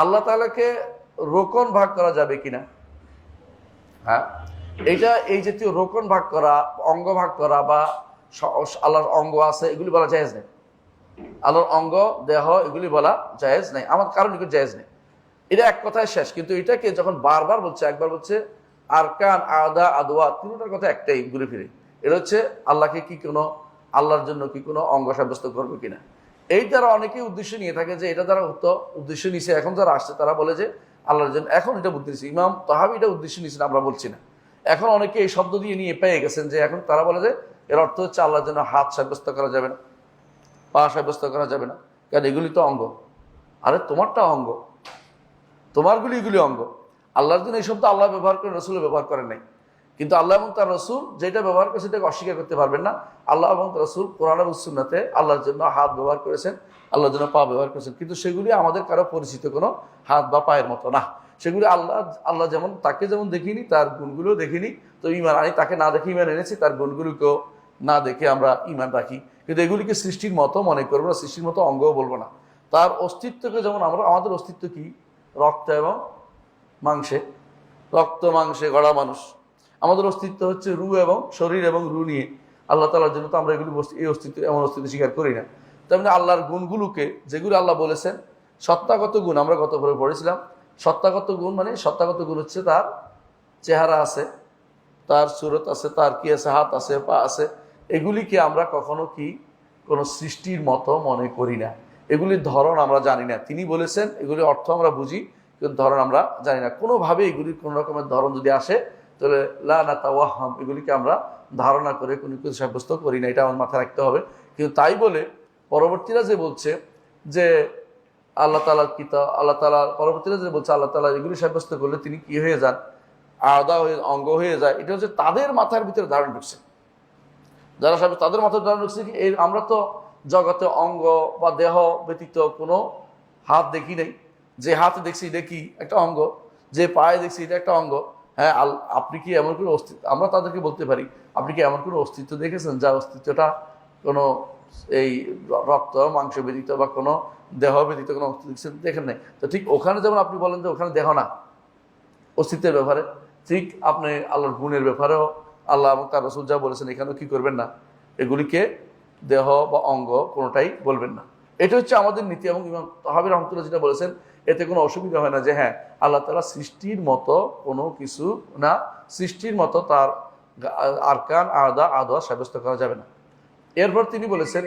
আল্লাহ তালাকে রোকন ভাগ করা যাবে কিনা? হ্যাঁ? এইটা এই জাতীয় রোকন ভাগ করা, অঙ্গ ভাগ করা বা আল্লাহর অঙ্গ আছে, এগুলি বলা জায়েজ নেই। আল্লাহর অঙ্গ, দেহ, এগুলি বলা জায়েজ নেই। আমার কারণ এগুলো জায়েজ নেই। এটা এক কথায় শেষ। কিন্তু এটাকে যখন বারবার বলছে, একবার বলছে, আরকান, আদা আদোয়া তিনটার কথা একটাই, ঘুরে ফিরে। এটা হচ্ছে আল্লাহকে কি কোনো, আল্লাহর জন্য কি কোনো অঙ্গ সাব্যস্ত করবে কিনা? এই দ্বারা অনেকেই উদ্দেশ্য নিয়ে থাকে যে এটা দ্বারা হতো, উদ্দেশ্য নিছে। এখন যারা আসছে, তারা বলে যে আল্লাহর জন্য এখন এটা বুদ্ধি নিচ্ছে ইমাম তাহাবি এটা উদ্দেশ্য নিয়েছেন আমরা বলছি না। এখন অনেকে এই শব্দ দিয়ে নিয়ে পেয়ে গেছেন যে এখন তারা বলে যে এর অর্থ হচ্ছে আল্লাহর জন্য হাত সাব্যস্ত করা যাবে না, পা সাব্যস্ত করা যাবে না। কারণ এগুলি তো অঙ্গ। আরে তোমারটা অঙ্গ। তোমারগুলি এগুলি অঙ্গ। আল্লাহর জন্য এই শব্দ আল্লাহ ব্যবহার করেন রসুল ব্যবহার করেন নাই। কিন্তু আল্লাহ এবং তার রসুল যেটা ব্যবহার করে সেটাকে অস্বীকার করতে পারবেন না। আল্লাহ এবং তার রসুল কোরআন এবং সুন্নাতে আল্লাহর জন্য হাত ব্যবহার করেছেন, আল্লাহর জন্য পা ব্যবহার করেছেন। কিন্তু সেগুলি আমাদের কারও পরিচিত কোনো হাত বা পায়ের মতো না। সেগুলি আল্লাহ আল্লাহ যেমন, তাকে যেমন দেখিনি, তার গুণগুলো দেখিনি। তো ইমান আনি, তাকে না দেখে ইমান এনেছি, তার গুণগুলিকেও না দেখে আমরা ইমান রাখি। কিন্তু এগুলিকে সৃষ্টির মতো মনে করব না, সৃষ্টির মতো অঙ্গও বলব না। তার অস্তিত্বকে যেমন আমরা, আমাদের অস্তিত্ব কি? রক্ত এবং মাংসে। রক্ত, মাংসে গড়া মানুষ। আমাদের অস্তিত্ব হচ্ছে রু এবং শরীর এবং রু নিয়ে। আল্লাহ তালার জন্য তো আমরা এগুলি এই অস্তিত্ব, এমন অস্তিত্ব স্বীকার করি না। তেমনি আল্লাহর গুণগুলোকে যেগুলো আল্লাহ বলেছেন, সত্তাগত গুণ, আমরা গত পরে পড়েছিলাম। সত্তাগত গুণ মানে সত্তাগত গুণ হচ্ছে তার চেহারা আছে, তার সুরত আছে, তার কি আছে, হাত আছে, পা আছে। এগুলিকে আমরা কখনো কি কোনো সৃষ্টির মতো মনে করি না। এগুলির ধরন আমরা জানি না। তিনি বলেছেন, এগুলির অর্থ আমরা বুঝি, কিন্তু ধরন আমরা জানি না। কোনোভাবে এগুলির কোনো রকমের ধরন যদি আসে তাহলে লা না তাওয়াহাম এগুলিকে আমরা ধারণা করে কোনো কিছু সাব্যস্ত করি না, এটা আমার মাথায় রাখতে হবে। কিন্তু তাই বলে পরবর্তীরা যে বলছে যে আল্লাহ তালার কিতা আল্লাহ তালা পরবর্তীরা যে বলছে আল্লাহ তালা এগুলি সাব্যস্ত করলে তিনি কি হয়ে যান? আদা হয়ে, অঙ্গ হয়ে যায়। এটা হচ্ছে তাদের মাথার ভিতরে ধারণ ঢুকছে। যারা সব তাদের মাথায় ধারণ ঢুকছে কি এই আমরা তো জগতে অঙ্গ বা দেহ ব্যতীত কোনো হাত দেখি নাই। যে হাত দেখছি দেখি একটা অঙ্গ। যে পায়ে দেখছি, এটা একটা অঙ্গ। হ্যাঁ আপনি কি এমন কোনো অস্তিত্ব আমরা তাদেরকে বলতে পারি, আপনি কি এমন কোনো অস্তিত্ব দেখেছেন যার অস্তিত্বটা কোনো এই রক্ত, মাংস ব্যতীত বা কোনো দেহ ব্যতীত কোনো অস্তিত্ব দেখেন নাই। তো ঠিক ওখানে যেমন আপনি বলেন যে ওখানে দেহ না, অস্তিত্বের ব্যাপারে। ঠিক আপনি আল্লাহর গুণের ব্যাপারেও আল্লাহ এবং তার রসুল যা বলেছেন, এখানেও কি করবেন না? এগুলিকে দেহ বা অঙ্গ কোনোটাই বলবেন না। এটা হচ্ছে আমাদের নীতি এবং ইমাম তহাবির রহমতুল্লাহ যেটা বলেছেন এতে কোনো অসুবিধা হয় না যে হ্যাঁ আল্লাহ তালা সৃষ্টির মতো কোনো কিছু না, সৃষ্টির মতো তার আরকান, আদা আদা সাব্যস্ত করা যাবে না। এরপর তিনি বলেছেন